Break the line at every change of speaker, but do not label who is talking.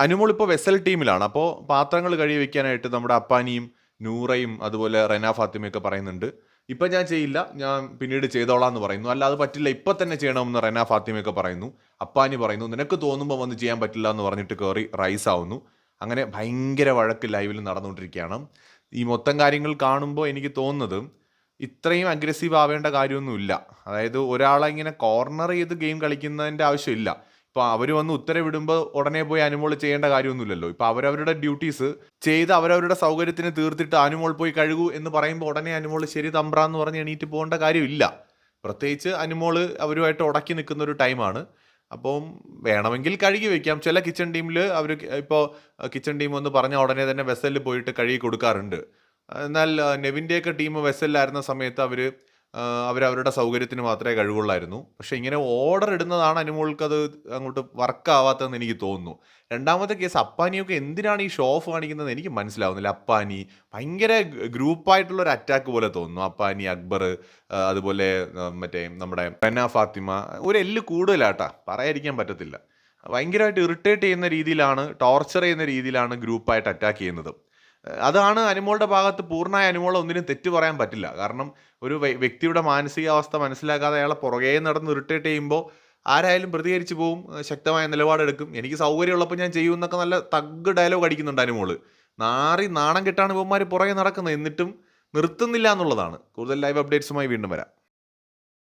അനുമോൾ ഇപ്പോൾ വെസൽ ടീമിലാണ്. അപ്പോൾ പാത്രങ്ങൾ കഴുകി വെക്കാനായിട്ട് നമ്മുടെ അപ്പാനിയും നൂറയും അതുപോലെ റെന ഫാത്തിമയൊക്കെ പറയുന്നുണ്ട്. ഇപ്പം ഞാൻ ചെയ്യില്ല. ഞാൻ പിന്നീട് ചെയ്തോളാം എന്ന് പറയുന്നു. അല്ല അത് പറ്റില്ല. ഇപ്പം തന്നെ ചെയ്യണമെന്ന് റെന ഫാത്തിമയൊക്കെ പറയുന്നു. അപ്പാനി പറയുന്നു. നിനക്ക് തോന്നുമ്പോൾ വന്ന് ചെയ്യാൻ പറ്റില്ല എന്ന് പറഞ്ഞിട്ട് കയറി റൈസ് ആവുന്നു. അങ്ങനെ ഭയങ്കര വഴക്ക് ലൈവിൽ നടന്നുകൊണ്ടിരിക്കുകയാണ്. ഈ മൊത്തം കാര്യങ്ങൾ കാണുമ്പോൾ എനിക്ക് തോന്നുന്നത് ഇത്രയും അഗ്രസീവ് ആവേണ്ട കാര്യമൊന്നുമില്ല. അതായത് ഒരാളെ ഇങ്ങനെ കോർണർ ചെയ്ത് ഗെയിം കളിക്കുന്നതിന്റെ ആവശ്യമില്ല. ഇപ്പോൾ അവർ വന്ന് ഉത്തരവിടുമ്പോൾ ഉടനെ പോയി അനുമോൾ ചെയ്യേണ്ട കാര്യമൊന്നുമില്ലല്ലോ. ഇപ്പോൾ അവരവരുടെ ഡ്യൂട്ടീസ് ചെയ്ത് അവരവരുടെ സൗകര്യത്തിന് തീർത്തിട്ട് അനുമോൾ പോയി കഴുകൂ എന്ന് പറയുമ്പോൾ ഉടനെ അനുമോൾ ശരി തമ്പ്രാന്ന് പറഞ്ഞ് എണീറ്റ് പോകേണ്ട കാര്യമില്ല. പ്രത്യേകിച്ച് അനുമോൾ അവരുമായിട്ട് ഉടക്കി നിൽക്കുന്ന ഒരു ടൈമാണ്. അപ്പം വേണമെങ്കിൽ കഴുകി വെക്കാം. ചില കിച്ചൺ ടീമിൽ അവർ ഇപ്പോൾ കിച്ചൺ ടീം ഒന്ന് പറഞ്ഞ ഉടനെ തന്നെ വെസലിൽ പോയിട്ട് കഴുകി കൊടുക്കാറുണ്ട്. എന്നാൽ നെവിന്റെയൊക്കെ ടീം വെസലിലായിരുന്ന സമയത്ത് അവർ അവരവരുടെ സൗകര്യത്തിന് മാത്രമേ കഴിവുള്ളായിരുന്നു. പക്ഷേ ഇങ്ങനെ ഓർഡർ ഇടുന്നതാണ് അനുമോൾക്ക് അത് അങ്ങോട്ട് വർക്ക് ആവാത്തതെന്ന് എനിക്ക് തോന്നുന്നു. രണ്ടാമത്തെ കേസ് അപ്പാനിയൊക്കെ എന്തിനാണ് ഈ ഷോ ഓഫ് കാണിക്കുന്നത് എനിക്ക് മനസ്സിലാവുന്നില്ല. അപ്പാനി ഭയങ്കര ഗ്രൂപ്പായിട്ടുള്ള ഒരു അറ്റാക്ക് പോലെ തോന്നുന്നു. അപ്പാനി അക്ബർ അതുപോലെ മറ്റേ നമ്മുടെ പെന ഫാത്തിമ ഒരു എല്ല് കൂടുതലാട്ടാ. പറയാതിരിക്കാൻ പറ്റത്തില്ല. ഭയങ്കരമായിട്ട് ഇറിറ്റേറ്റ് ചെയ്യുന്ന രീതിയിലാണ് ടോർച്ചർ ചെയ്യുന്ന രീതിയിലാണ് ഗ്രൂപ്പായിട്ട് അറ്റാക്ക് ചെയ്യുന്നത്. അതാണ് അനുമോളുടെ ഭാഗത്ത് പൂർണമായ അനുമോളെ ഒന്നിനും തെറ്റ് പറയാൻ പറ്റില്ല. കാരണം ഒരു വ്യക്തിയുടെ മാനസികാവസ്ഥ മനസ്സിലാക്കാതെ അയാളെ പുറകെ നടന്ന് ഇറിറ്റേറ്റ് ചെയ്യുമ്പോൾ ആരായാലും പ്രതികരിച്ചു പോവും ശക്തമായ നിലപാടെടുക്കും. എനിക്ക് സൗകര്യമുള്ളപ്പോൾ ഞാൻ ചെയ്യും എന്നൊക്കെ നല്ല തഗ് ഡയലോഗ് അടിക്കുന്നുണ്ട് അനുമോൾ. നാറി നാണം കെട്ടാണ് ഇവന്മാർ പുറകെ നടക്കുന്നത്. എന്നിട്ടും നിർത്തുന്നില്ല എന്നുള്ളതാണ്. കൂടുതൽ ലൈവ് അപ്ഡേറ്റ്സുമായി വീണ്ടും വരാം.